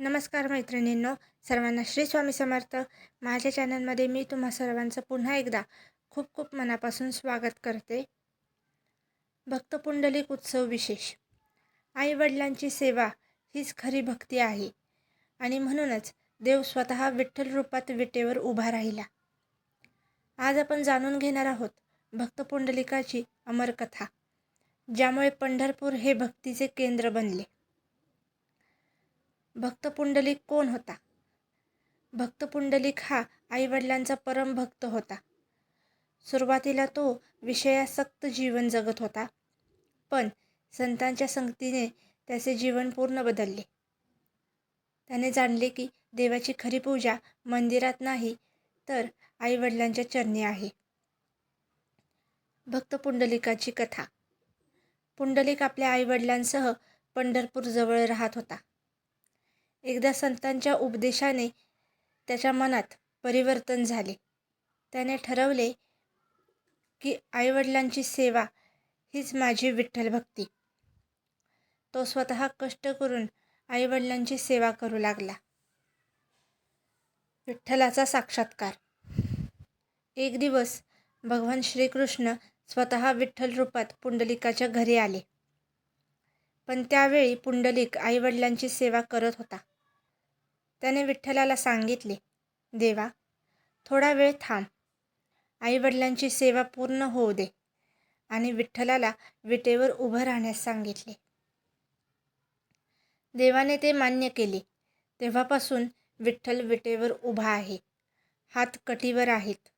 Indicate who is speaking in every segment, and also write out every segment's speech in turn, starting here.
Speaker 1: नमस्कार मैत्रिणींनो सर्वांना श्री स्वामी समर्थ. माझ्या चॅनलमध्ये मी तुम्हा सर्वांचं पुन्हा एकदा खूप खूप मनापासून स्वागत करते. भक्त पुंडलिक उत्सव विशेष. आईवडिलांची सेवा हीच खरी भक्ती आहे. आणि म्हणूनच देव स्वतः विठ्ठल रूपात विटेवर उभा राहिला. आज आपण जाणून घेणार आहोत भक्त पुंडलिकाची अमर कथा ज्यामुळे पंढरपूर हे भक्तीचे केंद्र बनले. भक्तपुंडलिक कोण होता? भक्तपुंडलिक हा आईवडिलांचा परम भक्त होता. सुरुवातीला तो विषयासक्त जीवन जगत होता पण संतांच्या संगतीने त्याचे जीवन पूर्ण बदलले. त्याने जाणले की देवाची खरी पूजा मंदिरात नाही तर आईवडिलांच्या चरणी आहे. भक्त पुंडलिकाची कथा. पुंडलिक आपल्या आईवडिलांसह पंढरपूरजवळ राहत होता. एकदा संतांच्या उपदेशाने त्याच्या मनात परिवर्तन झाले. त्याने ठरवले की आईवडिलांची सेवा हीच माझी विठ्ठल भक्ती. तो स्वतः कष्ट करून आईवडिलांची सेवा करू लागला. विठ्ठलाचा साक्षात्कार. एक दिवस भगवान श्रीकृष्ण स्वतः विठ्ठल रूपात पुंडलिकाच्या घरी आले. पण त्यावेळी पुंडलिक आईवडिलांची सेवा करत होता. त्याने विठ्ठलाला सांगितले देवा थोडा वेळ थांब. आईवडिलांची सेवा पूर्ण होऊ दे. आणि विठ्ठलाला विटेवर उभं राहण्यास सांगितले. देवाने ते मान्य केले. तेव्हापासून विठ्ठल विटेवर उभा आहे. हात कटीवर आहेत.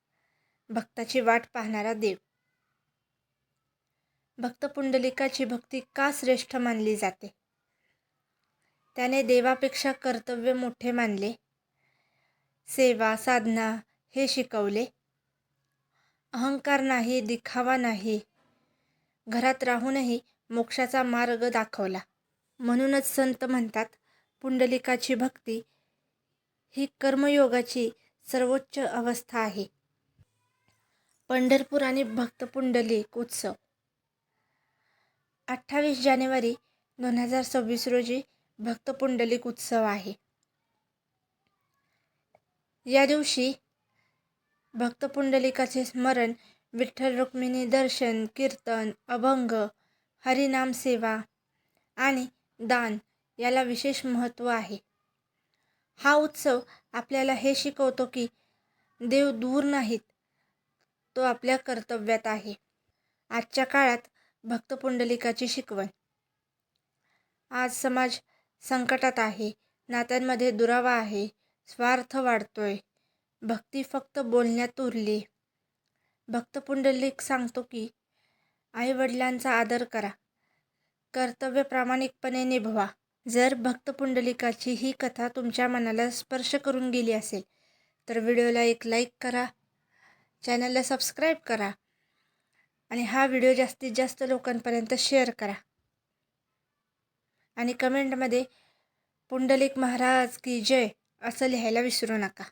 Speaker 1: भक्ताची वाट पाहणारा देव. भक्त पुंडलिकाची भक्ती का श्रेष्ठ मानली जाते? त्याने देवापेक्षा कर्तव्य मोठे मानले. सेवा साधना हे शिकवले. अहंकार नाही दिखावा नाही. घरात राहूनही मोक्षाचा मार्ग दाखवला. म्हणूनच संत म्हणतात पुंडलिकाची भक्ती ही कर्मयोगाची सर्वोच्च अवस्था आहे. पंढरपूर आणि भक्त पुंडलिक उत्सव. अठ्ठावीस जानेवारी दोन हजार सव्वीस रोजी भक्त पुंडलिक उत्सव आहे. या दिवशी भक्त पुंडलिकाचे स्मरण विठ्ठल रुक्मिणी दर्शन कीर्तन अभंग हरिनाम सेवा आणि दान याला विशेष महत्त्व आहे. हा उत्सव आपल्याला हे शिकवतो की देव दूर नाहीत तो आपल्या कर्तव्यात आहे. आजच्या काळात भक्त पुंडलिकाची शिकवण. आज समाज संकटात आहे. नात्यांमध्ये दुरावा आहे. स्वार्थ वाढतोय. भक्ती फक्त बोलण्यात उरली. भक्त पुंडलिक सांगतो की आईवडिलांचा आदर करा. कर्तव्य प्रामाणिकपणे निभवा. जर भक्त पुंडलिकाची ही कथा तुमच्या मनाला स्पर्श करून गेली असेल तर व्हिडिओला एक लाईक करा. चॅनलला सबस्क्राईब करा. आणि हा व्हिडिओ जास्तीत जास्त लोकांपर्यंत शेअर करा. आणि कमेंटमध्ये पुंडलिक महाराज की जय असं लिहायला विसरू नका.